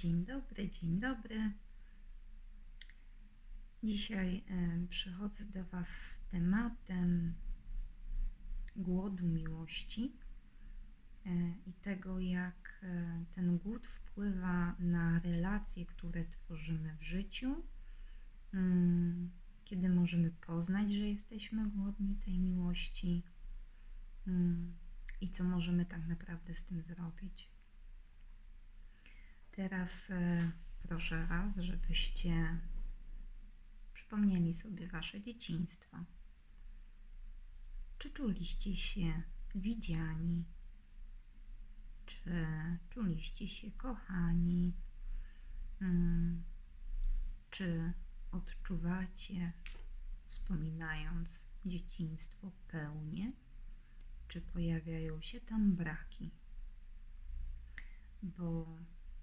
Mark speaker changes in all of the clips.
Speaker 1: Dzień dobry, dzień dobry. Dzisiaj e, przychodzę do Was z tematem głodu miłości e, i tego, jak e, ten głód wpływa na relacje, które tworzymy w życiu. Mm, kiedy możemy poznać, że jesteśmy głodni tej miłości mm, i co możemy tak naprawdę z tym zrobić. Teraz e, proszę Was, żebyście przypomnieli sobie Wasze dzieciństwo. Czy czuliście się widziani? Czy czuliście się kochani? Hmm. Czy odczuwacie, wspominając dzieciństwo, pełnię? Czy pojawiają się tam braki? Bo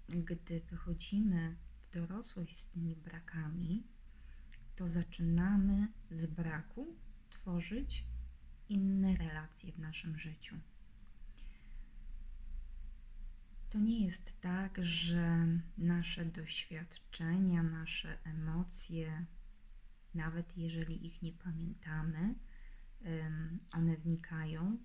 Speaker 1: gdy wychodzimy w dorosłość z tymi brakami, to zaczynamy z braku tworzyć inne relacje w naszym życiu. To nie jest tak, że nasze doświadczenia, nasze emocje, nawet jeżeli ich nie pamiętamy, one znikają.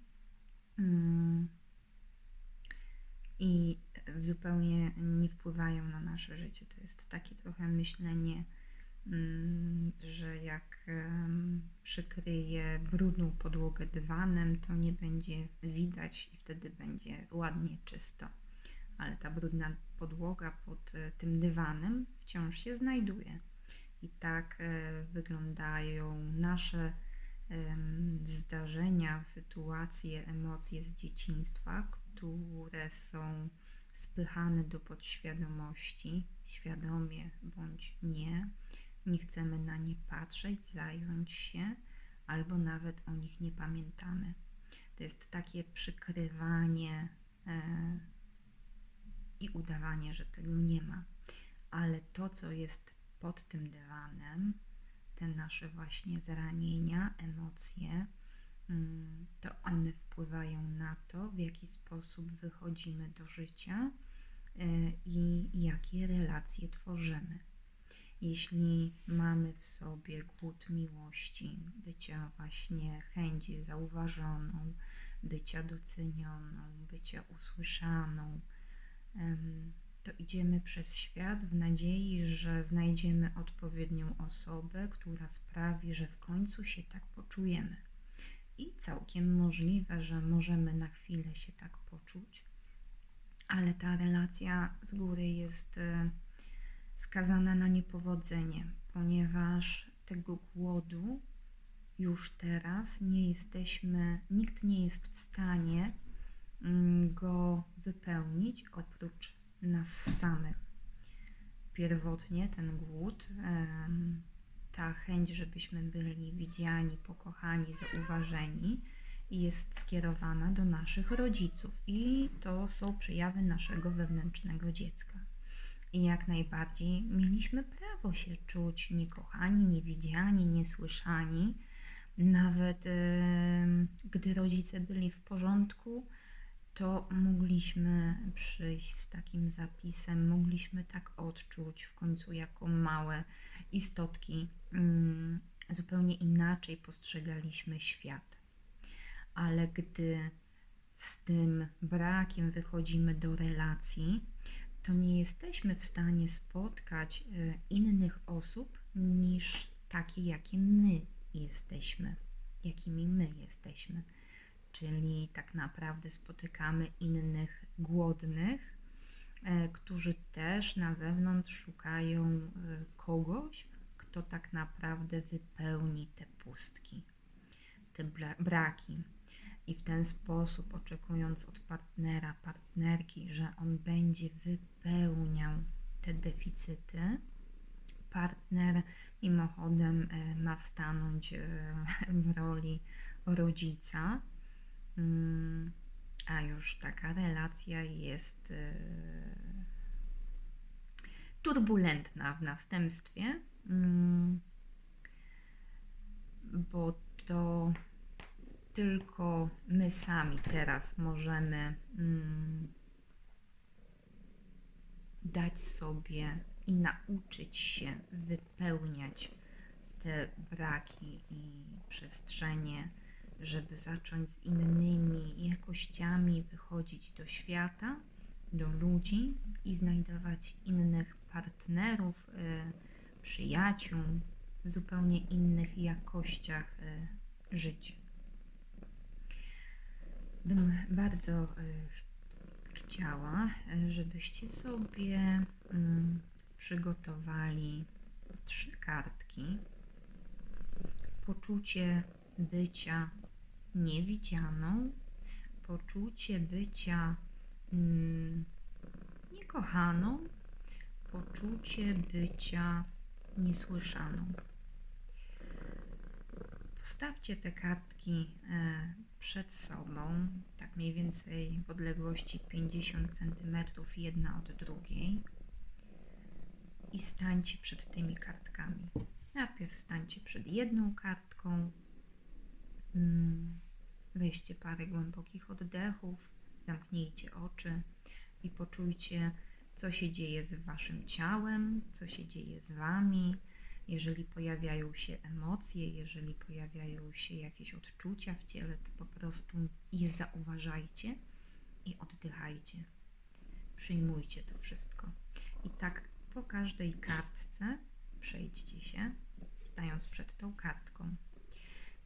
Speaker 1: I zupełnie nie wpływają na nasze życie. To jest takie trochę myślenie, mm, że jak przykryję brudną podłogę dywanem, to nie będzie widać i wtedy będzie ładnie czysto. Ale ta brudna podłoga pod e, tym dywanem wciąż się znajduje. I tak e, wyglądają nasze zdarzenia, sytuacje, emocje z dzieciństwa, które są spychane do podświadomości, świadomie bądź nie. Nie chcemy na nie patrzeć, zająć się, albo nawet o nich nie pamiętamy. To jest takie przykrywanie e, i udawanie, że tego nie ma. Ale to, co jest pod tym dywanem, te nasze właśnie zranienia, emocje, to one wpływają na to, w jaki sposób wychodzimy do życia e, i jakie relacje tworzymy. Jeśli mamy w sobie głód miłości, bycia właśnie chęci zauważoną, bycia docenioną, bycia usłyszaną, to idziemy przez świat w nadziei, że znajdziemy odpowiednią osobę, która sprawi, że w końcu się tak poczujemy. I całkiem możliwe, że możemy na chwilę się tak poczuć, ale ta relacja z góry jest e, skazana na niepowodzenie, ponieważ tego głodu już teraz nie jesteśmy, nikt nie jest w stanie mm, go wypełnić oprócz nas samych. Pierwotnie ten głód, ta chęć, żebyśmy byli widziani, pokochani, zauważeni, jest skierowana do naszych rodziców i to są przejawy naszego wewnętrznego dziecka. I jak najbardziej mieliśmy prawo się czuć niekochani, niewidziani, niesłyszani. Nawet gdy rodzice byli w porządku, to mogliśmy przyjść z takim zapisem, mogliśmy tak odczuć w końcu jako małe istotki, mm, zupełnie inaczej postrzegaliśmy świat. Ale gdy z tym brakiem wychodzimy do relacji, to nie jesteśmy w stanie spotkać e, innych osób niż takie, jakie my jesteśmy, jakimi my jesteśmy czyli tak naprawdę spotykamy innych głodnych, e, którzy też na zewnątrz szukają e, kogoś, kto tak naprawdę wypełni te pustki, te braki. I w ten sposób, oczekując od partnera, partnerki, że on będzie wypełniał te deficyty, partner mimochodem e, ma stanąć w roli rodzica, a już taka relacja jest y, turbulentna w następstwie, mm, bo to tylko my sami teraz możemy mm, dać sobie i nauczyć się wypełniać te braki i przestrzenie, żeby zacząć z innymi jakościami wychodzić do świata, do ludzi i znajdować innych partnerów, y, przyjaciół w zupełnie innych jakościach y, życia. Bym bardzo ch- chciała, żebyście sobie mm, przygotowali trzy kartki. Poczucie bycia niewidzianą, poczucie bycia mm, niekochaną, poczucie bycia niesłyszaną. Postawcie te kartki e, przed sobą, tak mniej więcej w odległości 50 cm jedna od drugiej i stańcie przed tymi kartkami. Najpierw stańcie przed jedną kartką, weźcie parę głębokich oddechów, zamknijcie oczy i poczujcie, co się dzieje z waszym ciałem, co się dzieje z wami. Jeżeli pojawiają się emocje, jeżeli pojawiają się jakieś odczucia w ciele, to po prostu je zauważajcie i oddychajcie. Przyjmujcie to wszystko. I tak po każdej kartce przejdźcie się, stając przed tą kartką.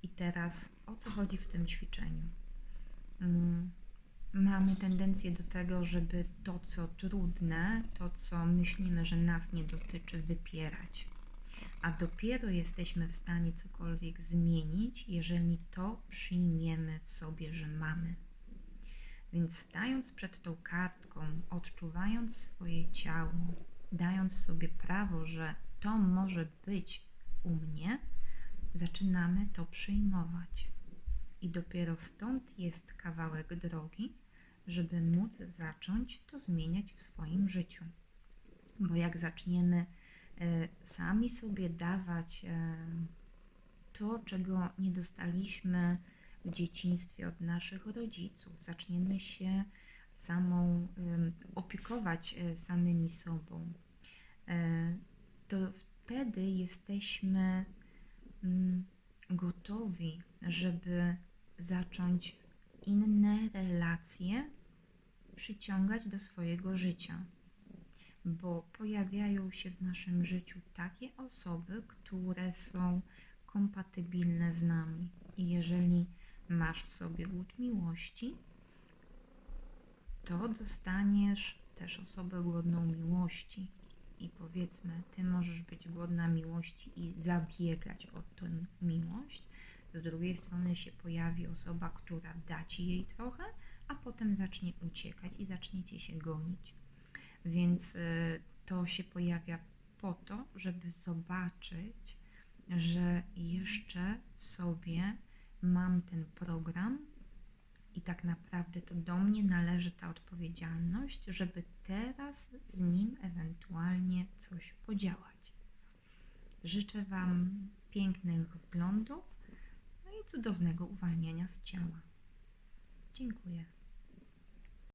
Speaker 1: I teraz o co chodzi w tym ćwiczeniu? Mm, Mamy tendencję do tego, żeby to, co trudne, to, co myślimy, że nas nie dotyczy, wypierać. A dopiero jesteśmy w stanie cokolwiek zmienić, jeżeli to przyjmiemy w sobie, że mamy. Więc stając przed tą kartką, odczuwając swoje ciało, dając sobie prawo, że to może być u mnie, zaczynamy to przyjmować. I dopiero stąd jest kawałek drogi, żeby móc zacząć to zmieniać w swoim życiu. Bo jak zaczniemy e, sami sobie dawać e, to, czego nie dostaliśmy w dzieciństwie od naszych rodziców, zaczniemy się samą opiekować e, samymi sobą, to wtedy jesteśmy gotowi, żeby zacząć inne relacje przyciągać do swojego życia, bo pojawiają się w naszym życiu takie osoby, które są kompatybilne z nami. I jeżeli masz w sobie głód miłości, to dostaniesz też osobę głodną miłości. I powiedzmy, ty możesz być głodna miłości i zabiegać o tę miłość. Z drugiej strony się pojawi osoba, która da ci jej trochę, a potem zacznie uciekać i zaczniecie się gonić. Więc y, to się pojawia po to, żeby zobaczyć, że jeszcze w sobie mam ten program i tak naprawdę to do mnie należy ta odpowiedzialność, żeby teraz z nim ewentualnie coś podziałać. Życzę Wam pięknych wglądów no i cudownego uwalniania z ciała. Dziękuję.